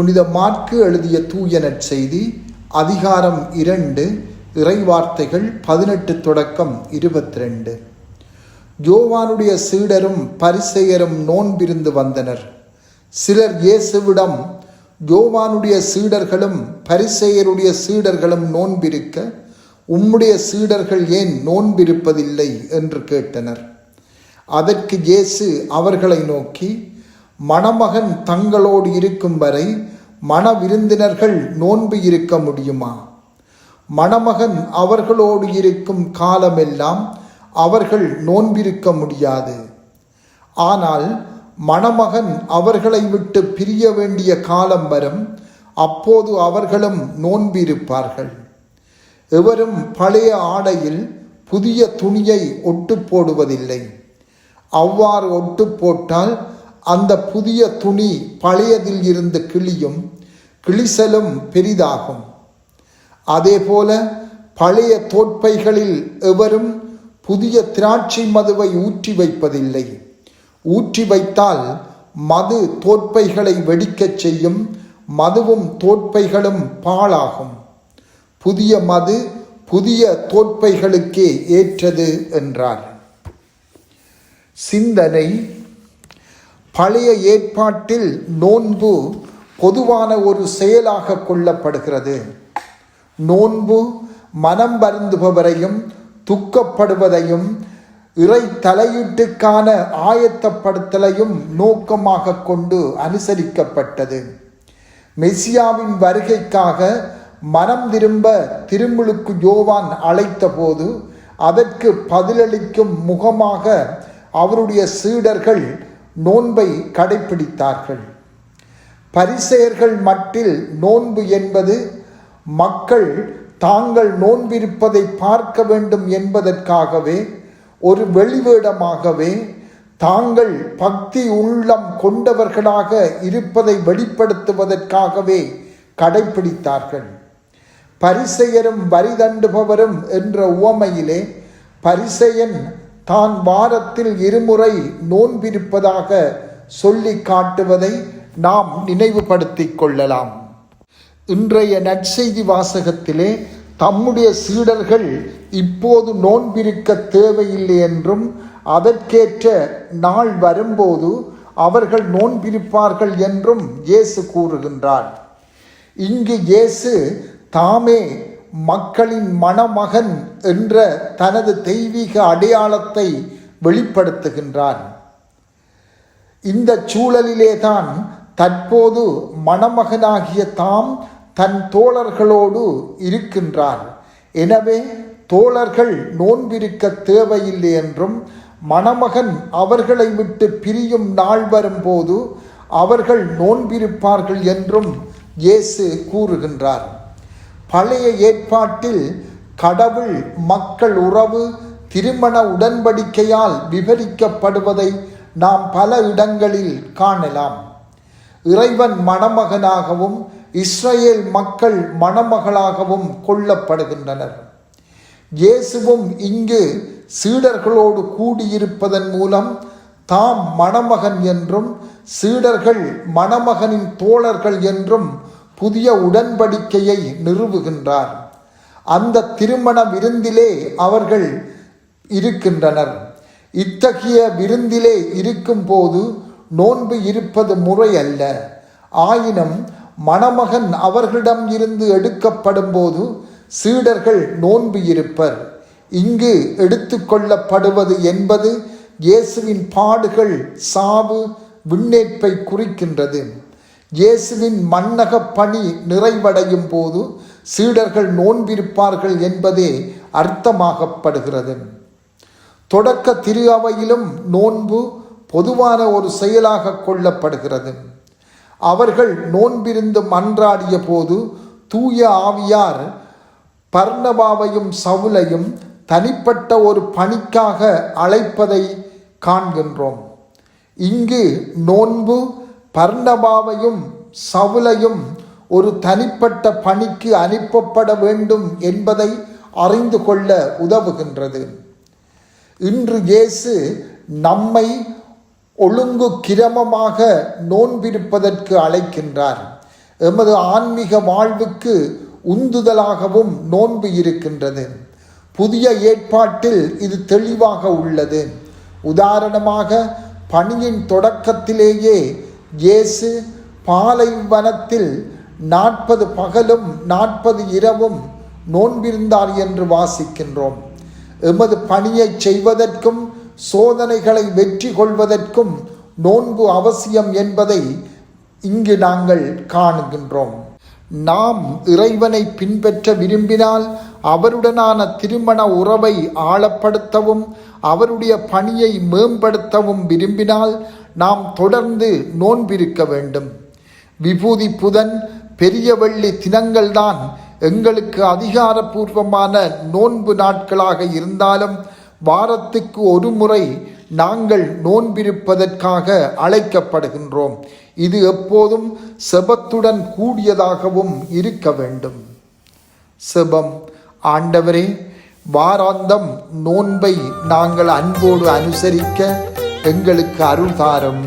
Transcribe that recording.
புனித மாற்கு எழுதிய தூய நற்செய்தி அதிகாரம் இரண்டு இறைவார்த்தைகள் பதினெட்டு தொடக்கம் இருபத்தி ரெண்டு யோவானுடைய சீடரும் பரிசெயரும் நோன்பிருந்து வந்தனர். சிலர் இயேசுவிடம் யோவானுடைய சீடர்களும் பரிசெயருடைய சீடர்களும் நோன்பிருக்க உம்முடைய சீடர்கள் ஏன் நோன்பிருப்பதில்லை? என்று கேட்டனர். அதற்கு இயேசு அவர்களை நோக்கி மணமகன் தங்களோடு இருக்கும் வரை மண விருந்தினர்கள் நோன்பு இருக்க முடியுமா? மணமகன் அவர்களோடு இருக்கும் காலமெல்லாம் அவர்கள் நோன்பிருக்க முடியாது. ஆனால் மணமகன் அவர்களை விட்டு பிரிய வேண்டிய காலம் வரும் அப்போது அவர்களும் நோன்பிருப்பார்கள். எவரும் பழைய ஆடையில் புதிய துணியை ஒட்டு போடுவதில்லை. அவ்வாறு ஒட்டு போட்டால் அந்த புதிய துணி பழையதில் இருந்து கிளியும் கிளிசலும் பெரிதாகும். அதேபோல பழைய தோற்பைகளில் எவரும் புதிய திராட்சை மதுவை ஊற்றி வைப்பதில்லை. ஊற்றி வைத்தால் மது தோற்பைகளை வெடிக்கச் செய்யும் மதுவும் தோற்பைகளும் பாழாகும். புதிய மது புதிய தோற்பைகளுக்கே ஏற்றது என்றார். சிந்தனை பழைய ஏற்பாட்டில் நோன்பு பொதுவான ஒரு செயலாக கொள்ளப்படுகிறது. நோன்பு மனம் வருந்துபவரையும் துக்கப்படுவதையும் இறை தலையீட்டுக்கான ஆயத்தப்படுத்தலையும் நோக்கமாக கொண்டு அனுசரிக்கப்பட்டது. மெசியாவின் வருகைக்காக மனம் திரும்ப திருமுழுக்கு யோவான் அழைத்தபோது அதற்கு பதிலளிக்கும் முகமாக அவருடைய சீடர்கள் நோன்பை கடைபிடித்தார்கள் பரிசெயர்கள் மட்டில் நோன்பு என்பது மக்கள் தாங்கள் நோன்பிருப்பதை பார்க்க வேண்டும் என்பதற்காகவே ஒரு வெளிவேடமாகவே தாங்கள் பக்தி உள்ளம் கொண்டவர்களாக இருப்பதை வெளிப்படுத்துவதற்காகவே கடைபிடித்தார்கள் பரிசெயரும் வரி தண்டுபவரும் என்ற உவமையிலே பரிசெயன் தான் வாரத்தில் இருமுறை நோன்பிருப்பதாக சொல்லி காட்டுவதை நாம் நினைவுபடுத்திக் கொள்ளலாம். இன்றைய நற்செய்தி வாசகத்திலே தம்முடைய சீடர்கள் இப்போது நோன்பிருக்க தேவையில்லை என்றும் அதற்கேற்ற நாள் வரும்போது அவர்கள் நோன்பிருப்பார்கள் என்றும் இயேசு கூறுகின்றார். இங்கு இயேசு தாமே மக்களின் மணமகன் என்ற தனது தெய்வீக அடையாளத்தை வெளிப்படுத்துகின்றார் இந்த சூழலிலேதான் தற்போது மணமகனாகிய தாம் தன் தோழர்களோடு இருக்கின்றார். எனவே தோழர்கள் நோன்பிருக்க தேவையில்லை என்றும் மணமகன் அவர்களை விட்டு பிரியும் நாள் வரும்போது அவர்கள் நோன்பிருப்பார்கள் என்றும் இயேசு கூறுகின்றார். பழைய ஏற்பாட்டில் கடவுள் மக்கள் உறவு திருமண உடன்படிக்கையால் விவரிக்கப்படுவதை நாம் பல இடங்களில் காணலாம். இறைவன் மணமகனாகவும் இஸ்ரேல் மக்கள் மணமகளாகவும் கொல்லப்படுகின்றனர் இயேசுவும் இங்கு சீடர்களோடு கூடியிருப்பதன் மூலம் தாம் மணமகன் என்றும் சீடர்கள் மணமகனின் தோழர்கள் என்றும் புதிய உடன்படிக்கையை நிறுவுகின்றார். அந்த திருமண விருந்திலே அவர்கள் இருக்கின்றனர். இத்தகைய விருந்திலே இருக்கும்போது நோன்பு இருப்பது முறை அல்ல ஆயினும் மணமகன் அவர்களிடம் இருந்து எடுக்கப்படும் போது சீடர்கள் நோன்பு இருப்பர். இங்கு எடுத்துக்கொள்ளப்படுவது என்பது இயேசுவின் பாடுகள் சாவு விண்ணேற்பை குறிக்கின்றது. இயேசுவின் மன்னக பணி நிறைவடையும் போது சீடர்கள் நோன்பிருப்பார்கள் என்பதே அர்த்தமாகப்படுகிறது. தொடக்க திரு அவையிலும் நோன்பு பொதுவான ஒரு செயலாக கொள்ளப்படுகிறது. அவர்கள் நோன்பிருந்து மன்றாடிய போது தூய ஆவியார் பர்ணபாவையும் சவுலையும் தனிப்பட்ட ஒரு பணிக்காக அழைப்பதை காண்கின்றோம். இங்கு நோன்பு பர்ணபாவையும் சவுலையும் ஒரு தனிப்பட்ட பணிக்கு அனுப்பப்பட வேண்டும் என்பதை அறிந்து கொள்ள உதவுகின்றது. இன்று இயேசு நம்மை ஒழுங்கு கிரமமாக நோன்பிருப்பதற்கு அழைக்கின்றார். எமது ஆன்மீக வாழ்வுக்கு உந்துதலாகவும் நோன்பு இருக்கின்றது. புதிய ஏற்பாட்டில் இது தெளிவாக உள்ளது. உதாரணமாக பணியின் தொடக்கத்திலேயே இயேசு பாலைவனத்தில் நாற்பது பகலும் நாற்பது இரவும் நோன்பிருந்தார் என்று வாசிக்கின்றோம். எமது பணியை செய்வதற்கும் சோதனைகளை வெற்றி கொள்வதற்கும் நோன்பு அவசியம் என்பதை இங்கு நாங்கள் காணுகின்றோம். நாம் இறைவனை பின்பற்ற விரும்பினால் அவருடனான திருமண உறவை ஆழப்படுத்தவும் அவருடைய பணியை மேம்படுத்தவும் விரும்பினால் நாம் தொடர்ந்து நோன்பிருக்க வேண்டும். விபூதி புதன் பெரிய வெள்ளி தினங்கள்தான் எங்களுக்கு அதிகாரப்பூர்வமான நோன்பு நாட்களாக இருந்தாலும் வாரத்துக்கு ஒரு முறை நாங்கள் நோன்பிருப்பதற்காக அழைக்கப்படுகின்றோம். இது எப்போதும் செபத்துடன் கூடியதாகவும் இருக்க வேண்டும். செபம் ஆண்டவரே வாராந்தம் நோன்பை நாங்கள் அன்போடு அனுசரிக்க எங்களுக்கு அருள் தாரும்